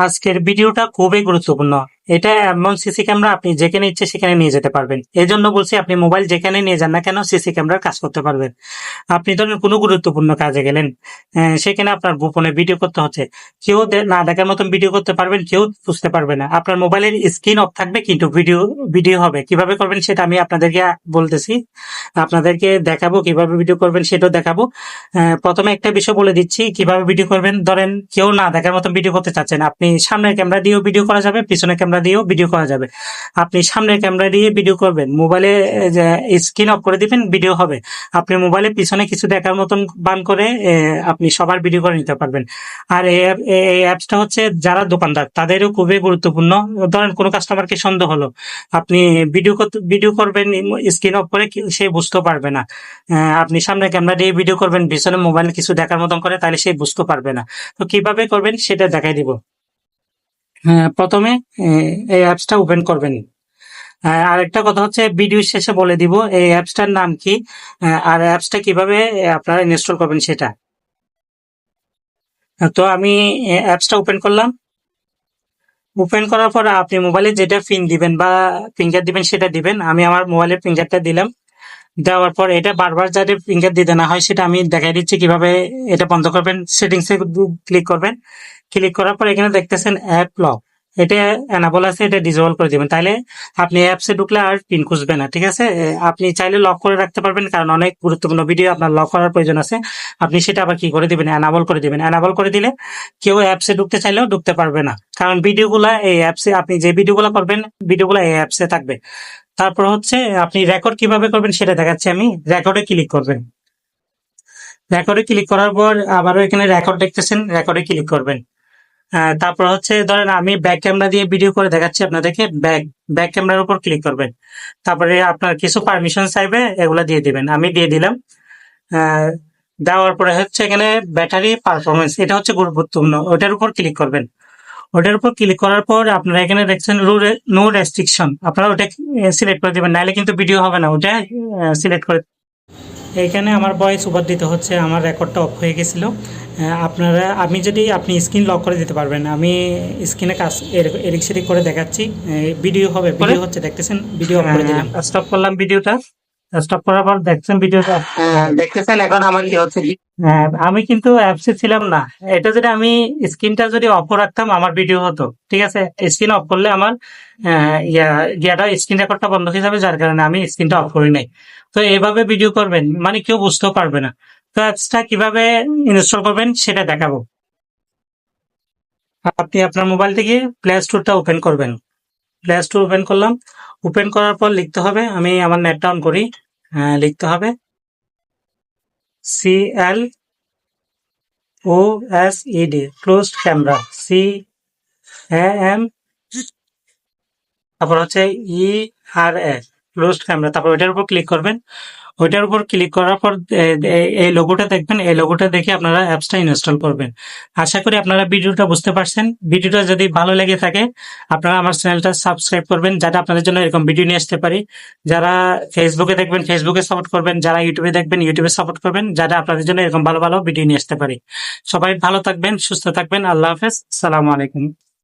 আজকের ভিডিওটা খুবই গুরুত্বপূর্ণ। এটা এমন সিসি ক্যামেরা আপনি যেখানে ইচ্ছে সেখানে নিয়ে যেতে পারবেন। এই জন্য বলছি, আপনি মোবাইল যেখানে নিয়ে যান না কেন সিসি ক্যামেরার কাজ করতে পারবেন। আপনি ধরেন, কোনো গুরুত্বপূর্ণ কাজে গেলেন সেখানে আপনার গোপনে ভিডিও করতে হচ্ছে। কেউ না দেখার মতন ভিডিও করতে পারবেন, কেউ বুঝতে পারবে না। আপনার মোবাইলের স্ক্রিন অফ থাকবে, কিন্তু ভিডিও ভিডিও হবে। কীভাবে করবেন সেটা আমি আপনাদেরকে বলতেছি। আপনাদেরকে দেখাবো, কীভাবে ভিডিও করবেন সেটাও দেখাবো। প্রথমে একটা বিষয় বলে দিচ্ছি, কীভাবে ভিডিও করবেন? ধরেন, কেউ না দেখার মতন ভিডিও করতে চাচ্ছেন আপনি সামনের ক্যামেরা দিয়েও ভিডিও করা যাবে, পিছনের ক্যামেরা দিয়েও ভিডিও করা যাবে। আপনি সামনের ক্যামেরা দিয়ে ভিডিও করবেন মোবাইলে স্ক্রিন অফ করে দিবেন ভিডিও হবে। আপনি মোবাইলে পিছনে কিছু দেখার মতন বান করে আপনি সবার ভিডিও করে নিতে পারবেন। আর এই অ্যাপসটা হচ্ছে যারা দোকানদার, তাদেরও খুবই গুরুত্বপূর্ণ। ধরেন, কোনো কাস্টমারকে সন্দেহ হলো, আপনি ভিডিও ভিডিও করবেন স্ক্রিন অফ করে সে বুঝতে পারবে না। আপনি সামনে ক্যামেরা দিয়ে ভিডিও করবেন, পিছনে মোবাইলে কিছু দেখার মতন করে, তাহলে সে বুঝতে পারবে না। তো কীভাবে করবেন, সেটা দেখাই দিব। প্রথমে এই অ্যাপসটা ওপেন করবেন। আহ, আরেকটা কথা হচ্ছে ভিডিও শেষে বলে দিব এই অ্যাপসটার নাম কি আর অ্যাপসটা কীভাবে আপনারা ইনস্টল করবেন সেটা। তো আমি অ্যাপসটা ওপেন করলাম। ওপেন করার পর আপনি মোবাইলে যেটা পিন দিবেন বা ফিঙ্গার দিবেন সেটা দিবেন। আমি আমার মোবাইলের ফিঙ্গারটা দিলাম। দেওয়ার পর এটা বারবার যাতে ফিঙ্গার দিতে না হয়, সেটা আমি দেখাই দিচ্ছি কীভাবে এটা বন্ধ করবেন। সেটিংস এ ক্লিক করবেন। ক্লিক করার পর এখানে দেখতেছেন অ্যাপ লক এটা এনাবল আছে, এটা ডিজেবল করে দিবেন। তাহলে আপনি অ্যাপসে ঢুকলে আর পিন খুঁজবে না, ঠিক আছে? আপনি চাইলে লক করে রাখতে পারবেন, কারণ অনেক গুরুত্বপূর্ণ ভিডিও আপনার লক করার প্রয়োজন আছে। আপনি সেটা আবার কি করে দিবেন? এনাবল করে দিবেন। এনাবল করে দিলে কেউ অ্যাপসে ঢুকতে চাইলেও ঢুকতে পারবে না। কারণ ভিডিওগুলা এই অ্যাপসে আপনি যে ভিডিওগুলো করবেন ভিডিওগুলো এই অ্যাপসে থাকবে। তারপর হচ্ছে আপনি রেকর্ড কীভাবে করবেন সেটা দেখাচ্ছি আমি। রেকর্ডে ক্লিক করবেন। রেকর্ডে ক্লিক করার পর আবারও এখানে রেকর্ড দেখতেছেন রেকর্ডে ক্লিক করবেন। তারপর হচ্ছে ধরেন আমি ব্যাক ক্যামেরা দিয়ে ভিডিও করে দেখাচ্ছি আপনাদেরকে। ব্যাক ব্যাক ক্যামেরার উপর ক্লিক করবেন। তারপরে আপনার কিছু পারমিশন চাইবে, এগুলো দিয়ে দিবেন। আমি দিয়ে দিলাম। দেওয়ার পরে হচ্ছে এখানে ব্যাটারি পারফরমেন্স এটা হচ্ছে গুরুত্বপূর্ণ। ওটার উপর ক্লিক করবেন। ওটার উপর ক্লিক করার পর আপনারা এখানে দেখছেন নো রেস্ট্রিকশন আপনারা ওটা সিলেক্ট করে দিবেন নাহলে কিন্তু ভিডিও হবে না ওটা সিলেক্ট করে এইখানে আমার ভয়েস উপর দিতে হচ্ছে আমার রেকর্ডটা অফ হয়ে গেছিল। আপনারা আমি যদি আপনি স্ক্রিন লক করে দিতে পারবেন আমি স্ক্রিনে কাজ এদিক সেদিক করে দেখাচ্ছি ভিডিও হবে ভিডিও হচ্ছে দেখতেছেন ভিডিও অফ করে দিলাম। স্টপ করলাম ভিডিওটা স্টপ করার পর দেখছেন ভিডিওটা? দেখতেছেন এখন আমার কি হচ্ছে হ্যাঁ, আমি কিন্তু অ্যাপসে ছিলাম না। এটা যদি আমি স্ক্রিনটা যদি অফ রাখতাম আমার ভিডিও হতো। ঠিক আছে? স্ক্রিন অফ করলে আমার ইয়া ইয়াটা স্ক্রিন রেকর্ডটা বন্ধ হয়ে যাবে যার কারণে আমি স্ক্রিনটা অফ করি নাই। তো এভাবে ভিডিও করবেন মানে কেউ বুঝতেও পারবে না। তো অ্যাপসটা কীভাবে ইনস্টল করবেন সেটা দেখাবো। আপনি আপনার মোবাইল থেকে প্লে স্টোরটা ওপেন করবেন। প্লে স্টোর ওপেন করলাম। ওপেন করার পর লিখতে হবে আমি আমার নেট ডাউন করি হ্যাঁ, লিখতে হবে। C L O S E D closed camera C M তারপর হচ্ছে ই আর এ ক্লোজড ক্যামেরা তারপর ওইটার উপর ক্লিক করবেন। ওইটার উপর ক্লিক করার পর এই লোগোটা দেখবেন, এই লোগোটা দেখে আপনারা অ্যাপসটা ইনস্টল করবেন। আশা করি আপনারা ভিডিওটা বুঝতে পারছেন। ভিডিওটা যদি ভালো লেগে থাকে, আপনারা আমার চ্যানেলটা সাবস্ক্রাইব করবেন, যাতে আপনাদের জন্য এরকম ভিডিও নিয়ে আসতে পারি। যারা ফেসবুকে দেখবেন ফেসবুকে সাপোর্ট করবেন, যারা ইউটিউবে দেখবেন ইউটিউবে সাপোর্ট করবেন, যাতে আপনাদের জন্য এরকম ভালো ভালো ভিডিও নিয়ে আসতে পারি। সবাই ভালো থাকবেন, সুস্থ থাকবেন, আল্লাহ হাফেজ সালামু আলাইকুম।